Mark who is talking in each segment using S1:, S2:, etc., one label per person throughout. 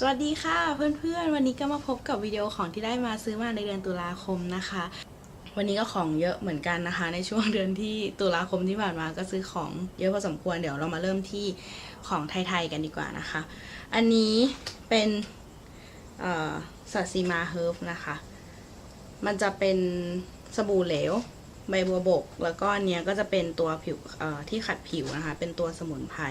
S1: สวัสดีค่ะเพื่อนๆ วันนี้ก็มาพบกับวิดีโอของที่ได้มาซื้อมาในเดือนตุลาคมนะคะ วันนี้ก็ของเยอะเหมือนกันนะคะ ในช่วงเดือนที่ตุลาคมที่ผ่านมาก็ซื้อของเยอะพอสมควรเดี๋ยวเรามาเริ่มที่ของไทยๆกันดีกว่านะคะ อันนี้เป็นสัตซีมาเฮิร์ฟนะคะ มันจะเป็นสบู่เหลว ใบบัวบก แล้วก็อันเนี้ยก็จะเป็นตัวผิวที่ขัดผิวนะคะ เป็นตัวสมุนไพร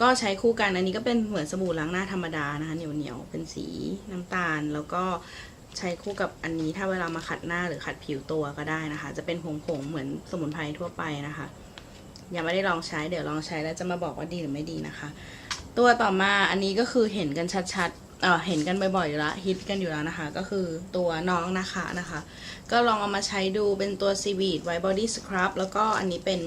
S1: ก็ใช้คู่กัน อันนี้ก็เป็นเหมือนสบู่ล้างหน้าธรรมดานะคะเหนียวเหนียวๆ เป็นสีน้ำตาล แล้วก็ใช้คู่กับอันนี้ถ้าเวลามาขัดหน้าหรือขัดผิวตัวก็ได้นะคะ จะเป็นผงๆ เหมือนสมุนไพรทั่วไปนะคะ ยังไม่ได้ลองใช้ เดี๋ยวลองใช้แล้วจะมาบอกว่าดีหรือไม่ดีนะคะ ตัวต่อมาอันนี้ก็คือเห็นกันชัด เห็นกันบ่อยๆอยู่แล้วฮิตกันอยู่แล้วนะคะ ก็คือตัวน้องนะคะนะคะ ก็ลองเอามาใช้ดูเป็นตัว c v i t White Body Scrub แล้วก็อันนี้เป็น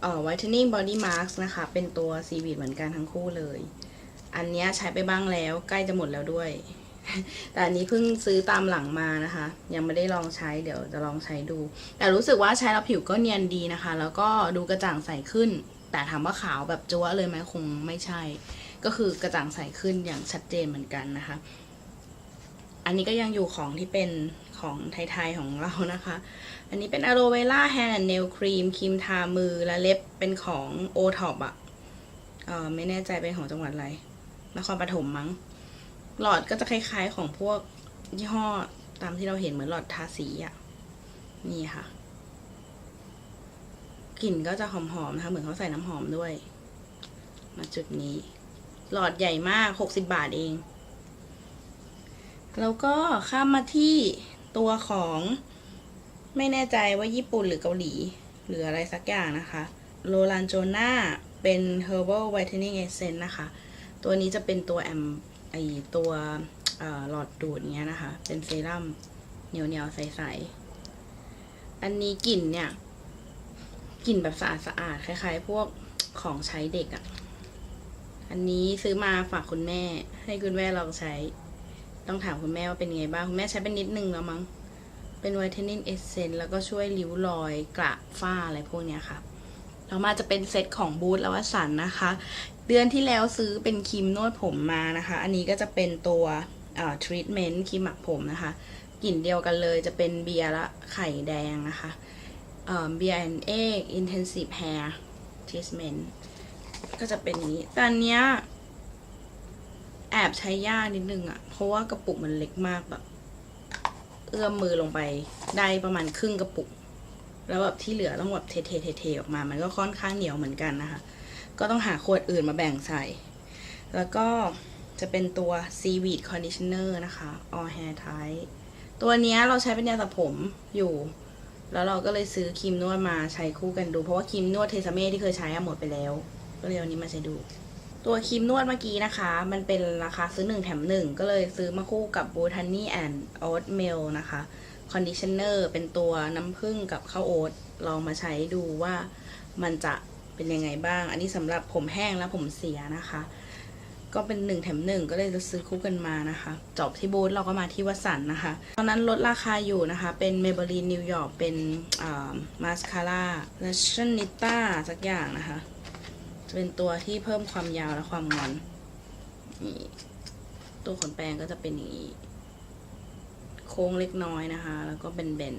S1: เอ่อ Whitening Body Mask นะคะ เป็นตัว c v i t เหมือนกันทั้งคู่เลย อันนี้ใช้ไปบ้างแล้วใกล้จะหมดแล้วด้วย แต่อันนี้เพิ่งซื้อตามหลังมานะคะ ยังไม่ได้ลองใช้เดี๋ยวจะลองใช้ดู แต่รู้สึกว่าใช้แล้วผิวก็เนียนดีนะคะ แล้วก็ดูกระจ่างใสขึ้น แต่ถามว่าขาวแบบจั๊วเลยไหมคงไม่ใช่ ก็คือกระจ่างใสขึ้นอย่างชัดเจนเหมือนกันนะคะ อันนี้ก็ยังอยู่ของที่เป็นของไทยๆของเรานะคะ อันนี้เป็นอะโ v เวล่าแฮนด์เนลครีมครีมทามือและเล็บเป็นของโอท็อปอะเออไม่แน่ใจเป็นของจังหวัดอะไรนครปฐมมั้ง หลอดก็จะคล้ายๆของพวกยี่ห้อตามที่เราเห็นเหมือนหลอดทาสีอะนี่ค่ะกลิ่นก็จะหอมๆนะคะ เหมือนเขาใส่น้ำหอมด้วย มาจุดนี้ หลอดใหญ่มาก 60 บาทเอง แล้วก็ข้ามมาที่ตัวของไม่แน่ใจว่าญี่ปุ่นหรือเกาหลี หรืออะไรสักอย่างนะคะโ o ลันโจนาเป็น herbal whitening essence นะคะ ตัวนี้จะเป็นตัวแอมไอตัวหลอดดูดเนี้ยนะคะ เป็นเซรั่มเหนียวเหนียวๆใสๆ อันนี้กลิ่นเนี่ย กลิ่นแบบสะอาดสะอาดๆคล้ายๆ พวกของใช้เด็กอะ่ะ อันนี้ซื้อมาฝากคุณแม่ ให้คุณแม่ลองใช้ ต้องถามคุณแม่ว่าเป็นไงบ้าง คุณแม่ใช้เป็นนิดนึงแล้วมั้ง เป็น whitening essence แล้วก็ช่วยริ้วรอยกระฝ้าอะไรพวกเนี้ยค่ะต่อมาจะเป็นเซตของบูธและวัสันนะคะ เดือนที่แล้วซื้อเป็นครีมนวดผมมานะคะ อันนี้ก็จะเป็นตัวเอ่อ treatment ครีมหมักผมนะคะกลิ่นเดียวกันเลยจะเป็นเบียร์ละไข่แดงนะคะเอ่อ Beer and Egg Intensive Hair Treatment ก็จะเป็นอย่างนี้ แต่อันเนี้ยแอบใช้ยากนิดนึงอะเพราะว่ากระปุกมันเล็กมากแบบ เอื้อมมือลงไปได้ประมาณครึ่งกระปุก แล้วแบบที่เหลือต้องแบบเทเทเทเทออกมา มันก็ค่อนข้างเหนียวเหมือนกันนะคะ ก็ต้องหาขวดอื่นมาแบ่งใส่ แล้วก็จะเป็นตัว Seaweed Conditioner นะคะ All Hair Type ตัวนี้เราใช้เป็นยาสระผมอยู่ แล้วเราก็เลยซื้อครีมนวดมาใช้คู่กันดู เพราะว่าครีมนวดเทสเม่ที่เคยใช้อะหมดไปแล้ว ก็เลยเอานี้มาใช้ดู ตัวครีมนวดเมื่อกี้นะคะ มันเป็นราคาซื้อหนึ่งแถมหนึ่งก็เลยซื้อมาคู่กับ b o t a n y and Oat Meal นะคะคอนดิชเนอร์เป็นตัวน้ำผึ้งกับข้าวโอ๊ตลองมาใช้ดูว่ามันจะเป็นยังไงบ้าง อันนี้สำหรับผมแห้งและผมเสียนะคะ ก็เป็นหนึ่งแถมหนึ่งก็เลยจะซื้อคู่กันมานะคะจบที่บูธเราก็มาที่วัสันนะคะ ตอนนั้นลดราคาอยู่นะคะ เป็น Maybelline New York เป็นมาสคาร่าและชันนิต้าสักอย่างนะคะ จะเป็นตัวที่เพิ่มความยาวและความงอนนี่ตัวขนแปรงก็จะเป็นอย่างนี้ โค้งเล็กน้อยนะคะ แล้วก็เป็นเบน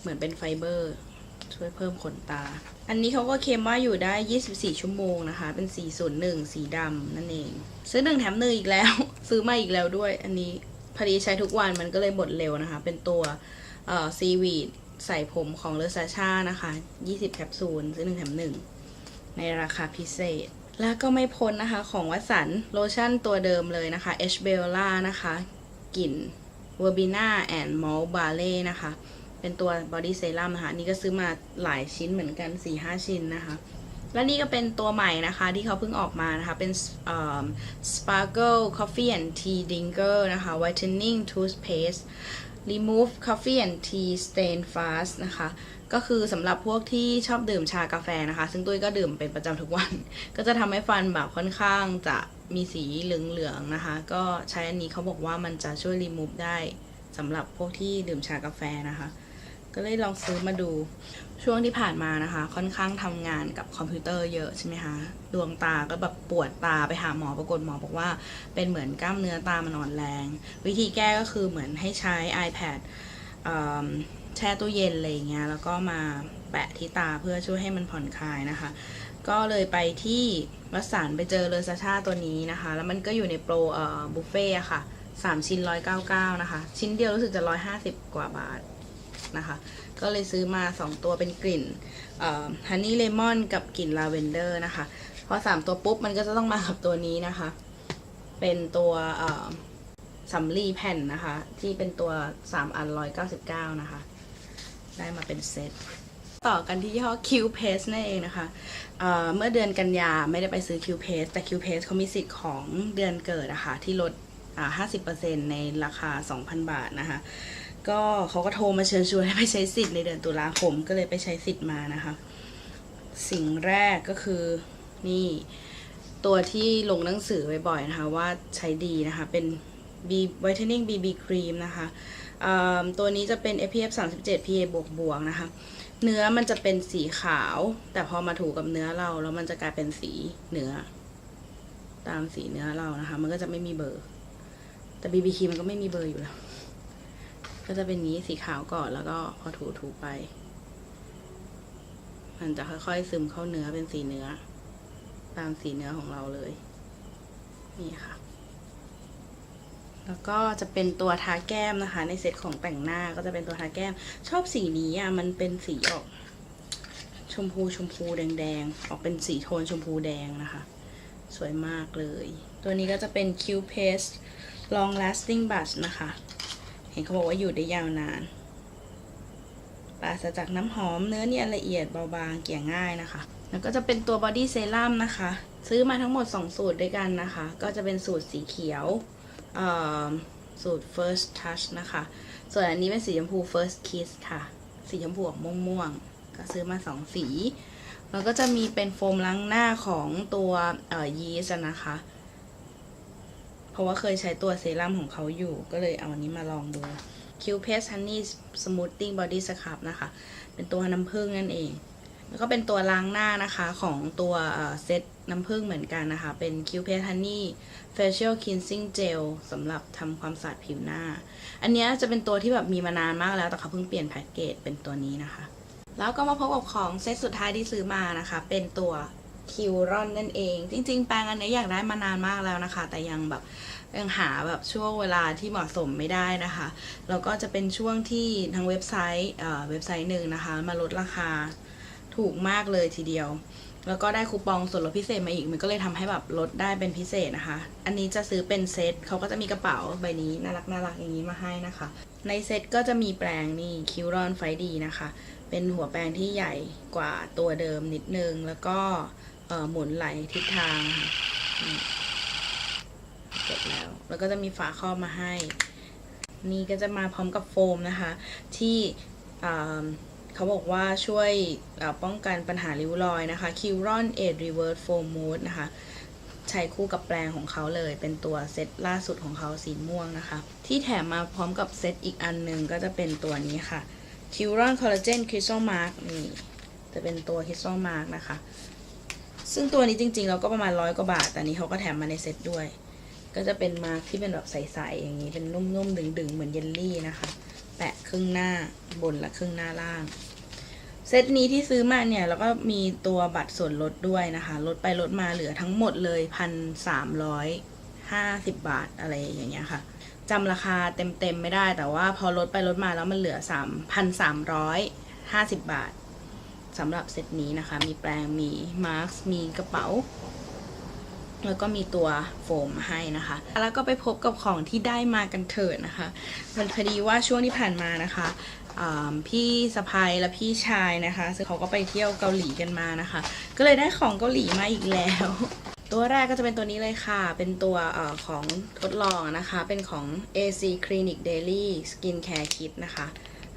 S1: เหมือนเป็นไฟเบอร์ ช่วยเพิ่มขนตา อันนี้เขาก็เคลมว่าอยู่ได้ 24 ชั่วโมงนะคะ เป็น 401 สีดำนั่นเอง ซื้อหนึ่งแถมหนึ่งอีกแล้ว ซื้อมาอีกแล้วด้วย อันนี้พอดีใช้ทุกวันมันก็เลยหมดเร็วนะคะ เป็นตัวเอ่อซีวีดใส่ผมของเลอซาชานะคะ 20 แคปซูล ซื้อหนึ่งแถมหนึ่ง ในราคาพิเศษ แล้วก็ไม่พ้นนะคะของวัสันโลชั่นตัวเดิมเลยนะคะ H b e l l a นะคะกลิ่น v e r b i n a and Malt Barley นะคะ เป็นตัว Body Serum นะคะนี่ก็ซื้อมาหลายชิ้นเหมือนกัน 4-5 ชิ้นนะคะและนี่ก็เป็นตัวใหม่นะคะที่เขาเพิ่งออกมานะคะ เป็น Sparkle Coffee and Tea Drinker นะคะ Whitening Toothpaste Remove Coffee and Tea Stain Fast นะคะ ก็คือสำหรับพวกที่ชอบดื่มชากาแฟนะคะ ซึ่งตุ้ยก็ดื่มเป็นประจำทุกวัน ก็จะทำให้ฟันแบบค่อนข้างจะมีสีเหลืองๆนะคะ ก็ใช้อันนี้เขาบอกว่ามันจะช่วยรีมูฟได้สำหรับพวกที่ดื่มชากาแฟนะคะ ก็เลยลองซื้อมาดูช่วงที่ผ่านมานะคะ ค่อนข้างทำงานกับคอมพิวเตอร์เยอะใช่ไหมคะดวงตาก็แบบปวดตาไปหาหมอปรากฏหมอบอกว่า เป็นเหมือนกล้ามเนื้อตามันอ่อนแรง วิธีแก้ก็คือเหมือนให้ใช้ iPad แช่ตู้เย็นอะไรอย่างเงี้ยแล้วก็มาแปะที่ตาเพื่อช่วยให้มันผ่อนคลายนะคะ ก็เลยไปที่วัสันไปเจอเลอซาชาตัวนี้นะคะ แล้วมันก็อยู่ในโปรเอ่อบุฟเฟ่อะค่ะ3ชิ้น199นะคะ ชิ้นเดียวรู้สึกจะ150กว่าบาทนะคะ ก็เลยซื้อมา2ตัวเป็นกลิ่นฮันนี่เลมอนกับกลิ่นลาเวนเดอร์นะคะ พอ3ตัวปุ๊บมันก็จะต้องมากับตัวนี้นะคะ เป็นตัวเอ่อสำลีแผ่นนะคะ ที่เป็นตัว3อัน199นะคะ ได้มาเป็นเซตต่อกันที่ยี่ห้อ Q Paste นั่นเองนะคะเเมื่อเดือนกันยาไม่ได้ไปซื้อ Q Paste แต่ Q Paste เขามีสิทธิ์ของเดือนเกิดอะคะที่ลด 50%ในราคา 2,000 บาทนะคะก็เขาก็โทรมาเชิญชวนให้ไปใช้สิทธิ์ในเดือนตุลาคมก็เลยไปใช้สิทธิ์มานะคะ สิ่งแรกก็คือนี่ตัวที่ลงหนังสือบ่อยๆนะคะว่าใช้ดีนะคะเป็น B Whitening BB Cream นะคะตัวนี้จะเป็น SPF 37 PA บวกบวกๆนะคะ เนื้อมันจะเป็นสีขาว แต่พอมาถูกับเนื้อเรา แล้วมันจะกลายเป็นสีเนื้อ ตามสีเนื้อเรานะคะ มันก็จะไม่มีเบอร์ แต่ BB ครีมมันก็ไม่มีเบอร์อยู่แล้ว ก็จะเป็นนี้สีขาวก่อนแล้วก็พอถูถูๆไป มันจะค่อยๆซึมเข้าเนื้อเป็นสีเนื้อ ตามสีเนื้อของเราเลย นี่ค่ะ แล้วก็จะเป็นตัวทาแก้มนะคะ ในเซตของแต่งหน้าก็จะเป็นตัวทาแก้ม ชอบสีนี้อะมันเป็นสีออกชมพูชมพูแดงๆ ออกเป็นสีโทนชมพูแดงนะคะ สวยมากเลย ตัวนี้ก็จะเป็น Q Paste Long Lasting Brush นะคะ เห็นเขาบอกว่าอยู่ได้ยาวนานปราศจากน้ำหอมเนื้อเนียนละเอียดเบาบางเกี่ยง่ายนะคะ แล้วก็จะเป็นตัว Body Serum นะคะ ซื้อมาทั้งหมด 2 สูตรด้วยกันนะคะ ก็จะเป็นสูตรสีเขียว สูตร First Touch นะคะ ส่วนอันนี้เป็นสีชมพู First Kiss ค่ะ สีชมพูออกม่วงๆ ก็ซื้อมา2สีแล้วก็จะมีเป็นโฟมล้างหน้าของตัวเอ่อยีสต์นะคะ เพราะว่าเคยใช้ตัวเซรั่มของเขาอยู่ ก็เลยเอาอันนี้มาลองดู Q Paste Honey Smoothing Body Scrub นะคะ เป็นตัวน้ำผึ้งนั่นเอง แล้วก็เป็นตัวล้างหน้านะคะของตัวเอ่อเซต น้ำผึ้งเหมือนกันนะคะ เป็น Q Paste Honey Facial Cleansing Gel สำหรับทำความสะอาดผิวหน้า อันนี้จะเป็นตัวที่แบบมีมานานมากแล้ว แต่เขาเพิ่งเปลี่ยนแพ็กเกจเป็นตัวนี้นะคะ แล้วก็มาพบกับของเซตสุดท้ายที่ซื้อมานะคะ เป็นตัวคิวรอนนั่นเอง จริง ๆ แปรงอันนี้อยากได้มานานมากแล้วนะคะ แต่ยังแบบยังหาแบบช่วงเวลาที่เหมาะสมไม่ได้นะคะแล้วก็จะเป็นช่วงที่ทางเว็บไซต์เอ่อเว็บไซต์หนึ่งนะคะ มาลดราคาถูกมากเลยทีเดียว แล้วก็ได้คูปองส่วนลดพิเศษมาอีก มันก็เลยทำให้แบบลดได้เป็นพิเศษนะคะ อันนี้จะซื้อเป็นเซตเขาก็จะมีกระเป๋าใบนี้น่ารักน่ารักอย่างนี้มาให้นะคะ ในเซตก็จะมีแปรงนี่คิวรอนไฟดีนะคะ เป็นหัวแปรงที่ใหญ่กว่าตัวเดิมนิดนึง แล้วก็หมุนไหลทิศทางเสร็จแล้ว แล้วก็จะมีฝาครอบมาให้ นี่ก็จะมาพร้อมกับโฟมนะคะ ที่ เขาบอกว่าช่วยป้องกันปัญหาริ้วรอยนะคะ q r o n 8 Reverse Foam Mousse นะคะใช้คู่กับแปรงของเขาเลย เป็นตัวเซตล่าสุดของเขาสีม่วงนะคะ ที่แถมมาพร้อมกับเซตอีกอันหนึ่งก็จะเป็นตัวนี้ค่ะ q r o n Collagen Crystal Mark นี่จะเป็นตัว Crystal Mark นะคะ ซึ่งตัวนี้จริงๆ เราก็ประมาณร้อยกว่าบาท แต่นี้เขาก็แถมมาในเซตด้วย ก็จะเป็นมาร์คที่เป็นแบบใสๆอย่างนี้เป็นนุ่มๆดึงๆ เหมือนเยลลี่นะคะ แปะครึ่งหน้าบนและครึ่งหน้าล่าง ซตนี้ที่ซื้อมาเนี่ยแล้วก็มีตัวบัตรส่วนลดด้วยนะคะ ลดไปลดมาเหลือทั้งหมดเลยพันสามร้อยห้าสิบบาทอะไรอย่างเงี้ยค่ะจำราคาเต็มๆไม่ได้ แต่ว่าพอลดไปลดมาแล้วมันเหลือสามพันสามร้อยห้าสิบบาทสำหรับเซตนี้นะคะ มีแปรงมีมาร์คมีกระเป๋า แล้วก็มีตัวโฟมให้นะคะ แล้วก็ไปพบกับของที่ได้มากันเถิดนะคะ มันพอดีว่าช่วงที่ผ่านมานะคะ พี่สะพายและพี่ชายนะคะซึ่งเขาก็ไปเที่ยวเกาหลีกันมานะคะ ก็เลยได้ของเกาหลีมาอีกแล้ว ตัวแรกก็จะเป็นตัวนี้เลยค่ะ เป็นตัวอของทดลองนะคะ เป็นของ AC Clinic Daily Skin Care Kit นะคะ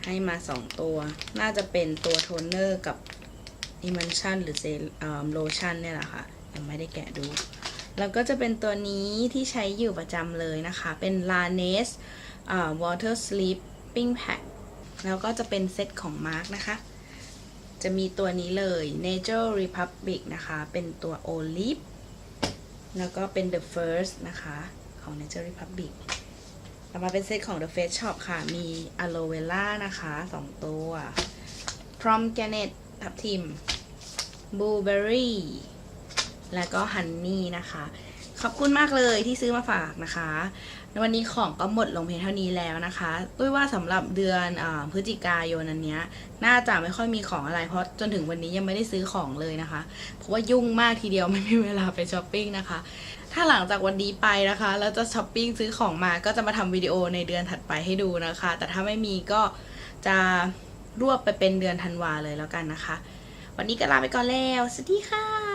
S1: ให้มา 2 ตัว น่าจะเป็นตัวโทนเนอร์กับ Emulsion หรือเซมโลชั่นเนี่ยแหละค่ะยังไม่ได้แกะดู แล้วก็จะเป็นตัวนี้ที่ใช้อยู่ประจำเลยนะคะ เป็น Laneige อ่า Water Sleeping Pack แล้วก็จะเป็นเซตของมาร์กนะคะ จะมีตัวนี้เลย Nature Republic นะคะ เป็นตัว Olive แล้วก็เป็น The First นะคะ ของ Nature Republic ต่อมาเป็นเซตของ The Face Shop ค่ะ มี Aloe Vera นะคะ 2 ตัว Prom Ganet ทับทิม Blueberry แล้วก็ฮันนี่นะคะ ขอบคุณมากเลยที่ซื้อมาฝากนะคะวันนี้ของก็หมดลงเพียงเท่านี้แล้วนะคะด้วยว่าสำหรับเดือนอพฤศจิกายนอันเนี้ยน่าจะไม่ค่อยมีของอะไรเพราะจนถึงวันนี้ยังไม่ได้ซื้อของเลยนะคะ เพราะว่ายุ่งมากทีเดียวไม่มีเวลาไปช้อปปิ้งนะคะ ถ้าหลังจากวันนี้ไปนะคะแล้วจะช้อปปิ้งซื้อของมาก็จะมาทำวิดีโอในเดือนถัดไปให้ดูนะคะ แต่ถ้าไม่มีก็จะรวบไปเป็นเดือนธันวาเลยแล้วกันนะคะ วันนี้ก็ลาไปก่อนแล้วสวัสดีค่ะ